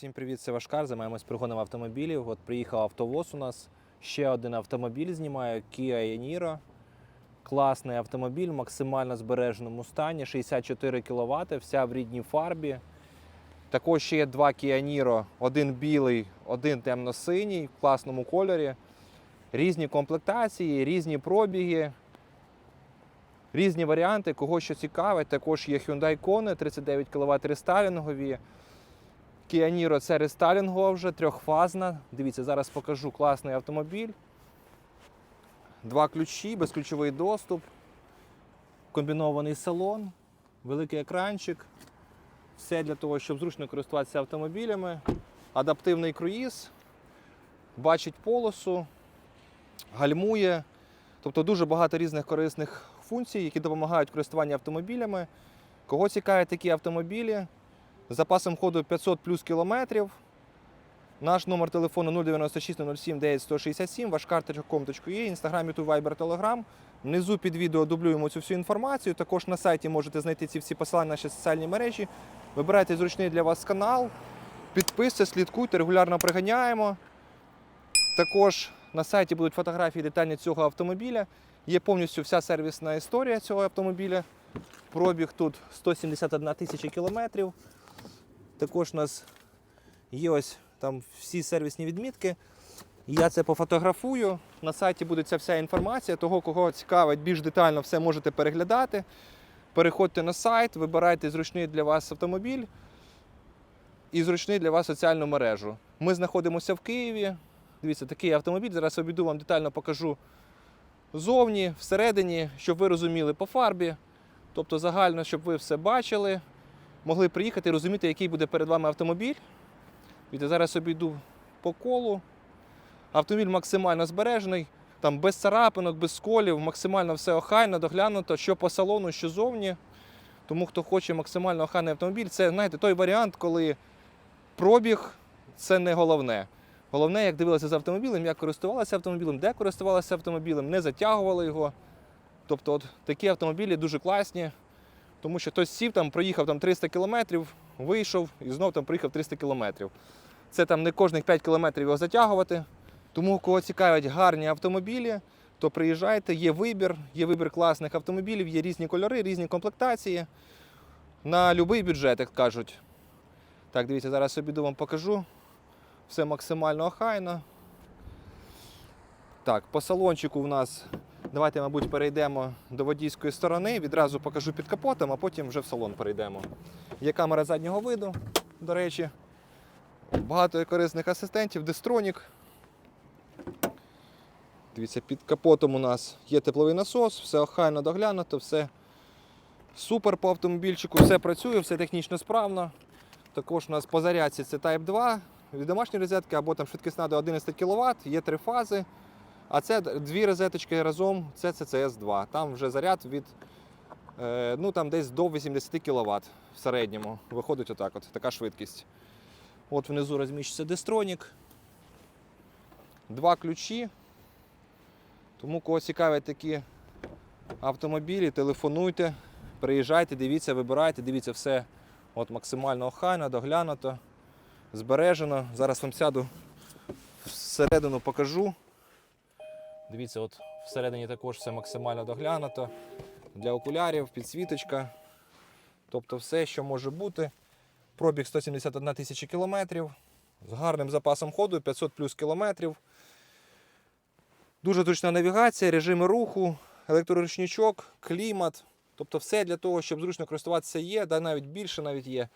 Всім привіт, це Вашкар. Займаємось пригоном автомобілів. От приїхав автовоз у нас. Ще один автомобіль знімаю Kia Yaniro. Класний автомобіль в максимально збереженому стані, 64 кВт, вся в рідній фарбі. Також ще є два Kia Niro, один білий, один темно-синій, в класному кольорі. Різні комплектації, різні пробіги, різні варіанти. Кого що цікавить. Також є Hyundai Kona 39 кВт рестайлінгові. Kia Niro це рестайлінгова вже, трьохфазна. Дивіться, зараз покажу класний автомобіль. Два ключі, безключовий доступ, комбінований салон, великий екранчик. Все для того, щоб зручно користуватися автомобілями. Адаптивний круїз, бачить полосу, гальмує. Тобто дуже багато різних корисних функцій, які допомагають в користуванні автомобілями. Кого цікавлять такі автомобілі? З запасом ходу 500 плюс кілометрів. Наш номер телефону 096 07 9167, вашкар.com.ua, інстаграм, ютуб, вайбер, телеграм. Внизу під відео дублюємо цю всю інформацію. Також на сайті можете знайти ці всі посилання на наші соціальні мережі. Вибирайте зручний для вас канал, підписуйтесь, слідкуйте, регулярно приганяємо. Також на сайті будуть фотографії детальні цього автомобіля. Є повністю вся сервісна історія цього автомобіля. Пробіг тут 171 тисяча кілометрів. Також у нас є ось там всі сервісні відмітки. Я це пофотографую. На сайті буде ця вся інформація. Того, кого цікавить більш детально, все можете переглядати. Переходьте на сайт, вибирайте зручний для вас автомобіль і зручний для вас соціальну мережу. Ми знаходимося в Києві. Дивіться, такий автомобіль. Зараз обійду вам детально покажу зовні, всередині, щоб ви розуміли по фарбі. Тобто загально, щоб ви все бачили, могли приїхати і розуміти, який буде перед вами автомобіль. Від зараз обійду по колу. Автомобіль максимально збережений, там без царапинок, без сколів, максимально все охайно, доглянуто, що по салону, що зовні. Тому хто хоче максимально охайний автомобіль, це знаєте, той варіант, коли пробіг це не головне. Головне, як дивилися з автомобілем, як користувалися автомобілем, де користувалися автомобілем, не затягували його. Тобто от такі автомобілі дуже класні, тому що хтось сів, там, проїхав там, 300 кілометрів, вийшов і знов там проїхав 300 кілометрів. Це там не кожних 5 кілометрів його затягувати. Тому кого цікавлять гарні автомобілі, то приїжджайте, є вибір, є вибір класних автомобілів, є різні кольори, різні комплектації. На будь-який бюджет, як кажуть. Так, дивіться, зараз обіду вам покажу. Все максимально охайно. Так, по салончику в нас Давайте, мабуть, перейдемо до водійської сторони. Відразу покажу під капотом, а потім вже в салон перейдемо. Є камера заднього виду, до речі. Багато корисних асистентів, дистронік. Дивіться, під капотом у нас є тепловий насос, все охайно доглянуто, все супер по автомобільчику, все працює, все технічно справно. Також у нас по зарядці це Type 2 від домашньої розетки або там швидкісна до 11 кВт, є три фази. А це дві розеточки разом, це CCS 2. Там вже заряд від е, ну, там десь до 80 кВт в середньому. Виходить отак, от, така швидкість. От внизу розміщується дистронік. Два ключі. Тому кого цікавлять такі автомобілі, телефонуйте, приїжджайте, дивіться, вибирайте, дивіться все от максимально охайно, доглянуто, збережено. Зараз вам сяду всередину покажу. Дивіться, от всередині також все максимально доглянуто. Для окулярів, підсвіточка. Тобто все, що може бути. Пробіг 171 тисяча кілометрів. З гарним запасом ходу 500 плюс кілометрів. Дуже зручна навігація, режими руху, електроручничок, клімат. Тобто все для того, щоб зручно користуватися є, да навіть більше навіть є.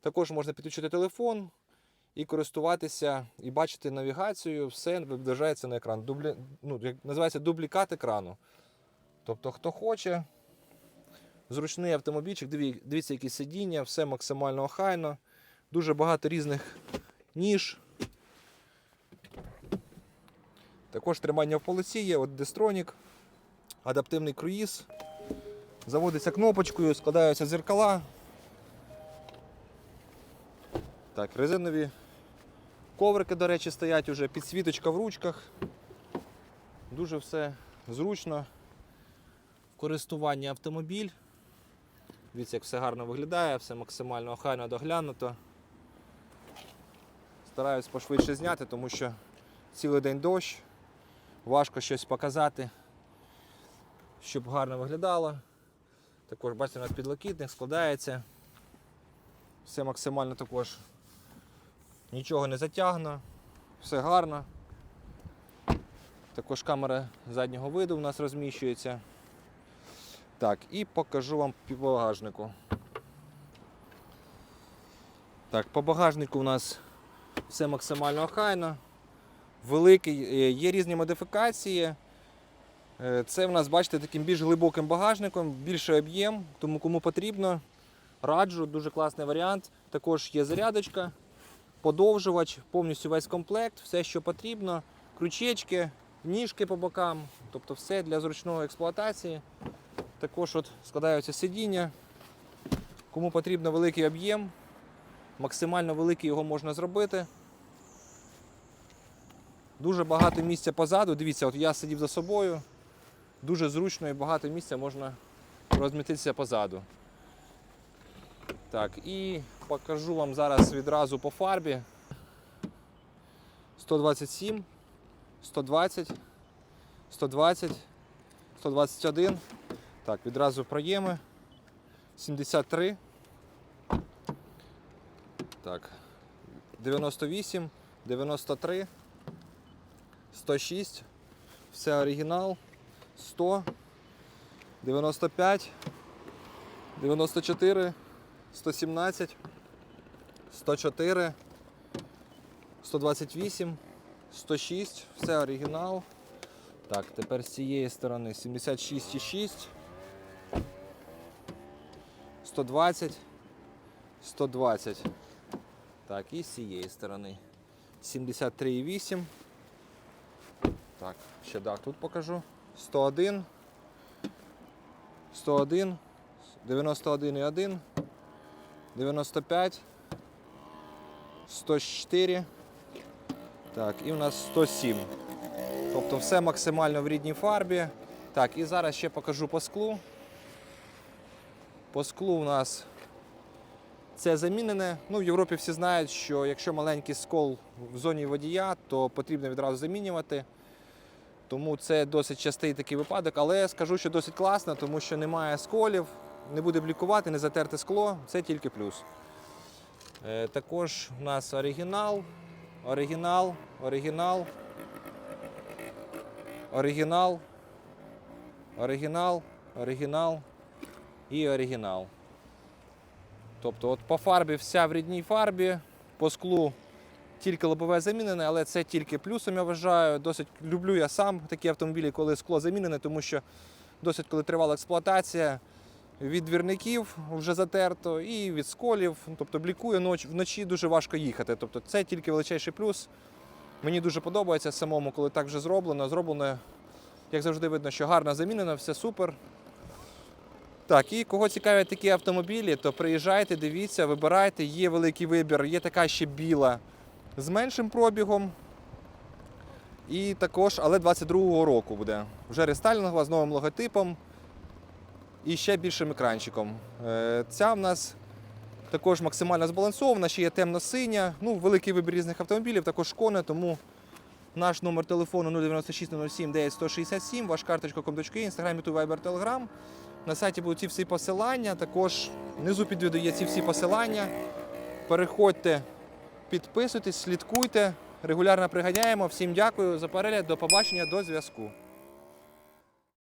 Також можна підключити телефон, і користуватися, і бачити навігацію, все відображається на екран. Дублі... Ну, як називається дублікат екрану. Тобто, хто хоче, зручний автомобільчик, диві... дивіться, які сидіння, все максимально охайно, дуже багато різних ніж. Також тримання в полиці є, от дистронік, адаптивний круїз. Заводиться кнопочкою, складаються дзеркала. Так, резинові коврики, до речі, стоять уже, підсвіточка в ручках. Дуже все зручно. В користуванні автомобіль. Дивіться, як все гарно виглядає, все максимально охайно доглянуто. Стараюсь пошвидше зняти, тому що цілий день дощ, важко щось показати, щоб гарно виглядало. Також бачите, у нас підлокітник складається. Все максимально також нічого не затягне, все гарно. Також камера заднього виду у нас розміщується. Так, і покажу вам по багажнику. Так, по багажнику у нас все максимально охайно. Великий, е, є різні модифікації. Е, Це в нас, бачите, таким більш глибоким багажником, більший об'єм, тому кому потрібно, раджу, дуже класний варіант. Також є зарядочка, подовжувач, повністю весь комплект, все, що потрібно, крючечки, ніжки по бокам, тобто все для зручної експлуатації. Також от складаються сидіння. Кому потрібно великий об'єм, максимально великий його можна зробити. Дуже багато місця позаду. Дивіться, от я сидів за собою. Дуже зручно і багато місця можна розміститися позаду. Так, і покажу вам зараз відразу по фарбі. 127, 120, 120, 121. Так, відразу проєми. 73. Так. 98, 93, 106. Все оригінал. 100, 95, 94, 117, 104, 128, 106. Все оригінал. Так, тепер з цієї сторони 76,6. 120, 120. Так, і з цієї сторони. 73,8. Так, ще так, тут покажу. 101. 101. 91,1. 95. 104. Так, і у нас 107. Тобто все максимально в рідній фарбі. Так, і зараз ще покажу по склу. По склу у нас це замінене. Ну, в Європі всі знають, що якщо маленький скол в зоні водія, то потрібно відразу замінювати. Тому це досить частий такий випадок, але скажу, що досить класно, тому що немає сколів, не буде блікувати, не затерте скло, це тільки плюс. Е, також у нас оригінал, оригінал, оригінал, оригінал, оригінал, оригінал і оригінал. Тобто от по фарбі вся в рідній фарбі, по склу тільки лобове замінене, але це тільки плюсом, я вважаю. Досить люблю я сам такі автомобілі, коли скло замінене, тому що досить коли тривала експлуатація, від двірників вже затерто і від сколів. Ну, Тобто блікує ноч, вночі дуже важко їхати. Тобто це тільки величайший плюс. Мені дуже подобається самому, коли так вже зроблено. Зроблено, як завжди, видно, що гарно замінено, все супер. Так, і кого цікавлять такі автомобілі, то приїжджайте, дивіться, вибирайте, є великий вибір, є така ще біла з меншим пробігом. І також, але 22-го року буде. Вже рестайлінгова з новим логотипом і ще більшим екранчиком. Е, Ця в нас також максимально збалансована, ще є темно-синя. Ну, великий вибір різних автомобілів, також кони, тому наш номер телефону 096 07 9167, ваш карточка комдочки, інстаграм, ютуб, вайбер, телеграм. На сайті будуть ці всі посилання. Також внизу під відео є ці всі посилання. Переходьте, підписуйтесь, слідкуйте. Регулярно приганяємо. Всім дякую за перегляд. До побачення, до зв'язку.